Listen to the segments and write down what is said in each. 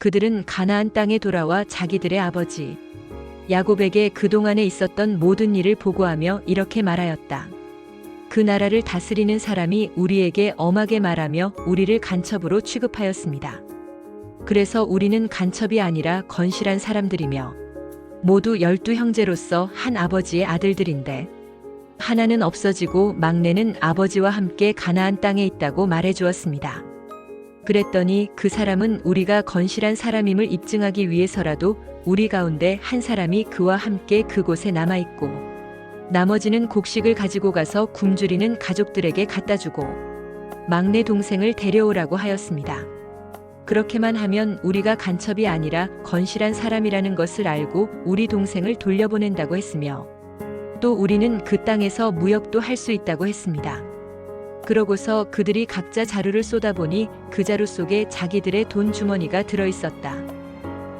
그들은 가나안 땅에 돌아와 자기들의 아버지 야곱에게 그동안에 있었던 모든 일을 보고하며 이렇게 말하였다. 그 나라를 다스리는 사람이 우리에게 엄하게 말하며 우리를 간첩으로 취급하였습니다. 그래서 우리는 간첩이 아니라 건실한 사람들이며 모두 열두 형제로서 한 아버지의 아들들인데 하나는 없어지고 막내는 아버지와 함께 가나안 땅에 있다고 말해 주었습니다. 그랬더니 그 사람은 우리가 건실한 사람임을 입증하기 위해서라도 우리 가운데 한 사람이 그와 함께 그곳에 남아 있고 나머지는 곡식을 가지고 가서 굶주리는 가족들에게 갖다 주고 막내 동생을 데려오라고 하였습니다. 그렇게만 하면 우리가 간첩이 아니라 건실한 사람이라는 것을 알고 우리 동생을 돌려보낸다고 했으며 또 우리는 그 땅에서 무역도 할 수 있다고 했습니다. 그러고서 그들이 각자 자루를 쏟아보니 그 자루 속에 자기들의 돈 주머니가 들어 있었다.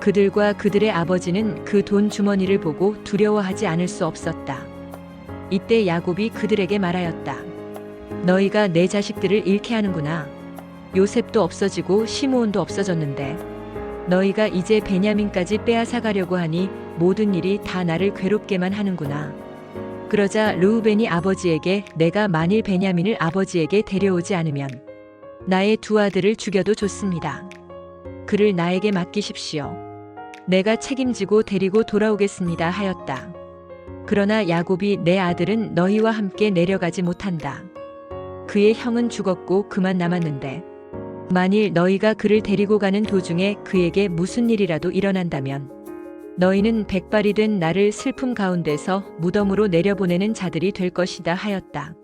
그들과 그들의 아버지는 그 돈 주머니를 보고 두려워하지 않을 수 없었다. 이때 야곱이 그들에게 말하였다. 너희가 내 자식들을 잃게 하는구나. 요셉도 없어지고 시므온도 없어졌는데 너희가 이제 베냐민까지 빼앗아 가려고 하니 모든 일이 다 나를 괴롭게만 하는구나. 그러자 르우벤이 아버지에게 내가 만일 베냐민을 아버지에게 데려오지 않으면 나의 두 아들을 죽여도 좋습니다. 그를 나에게 맡기십시오. 내가 책임지고 데리고 돌아오겠습니다 하였다. 그러나 야곱이 내 아들은 너희와 함께 내려가지 못한다. 그의 형은 죽었고 그만 남았는데 만일 너희가 그를 데리고 가는 도중에 그에게 무슨 일이라도 일어난다면 너희는 백발이 된 나를 슬픔 가운데서 무덤으로 내려보내는 자들이 될 것이다 하였다.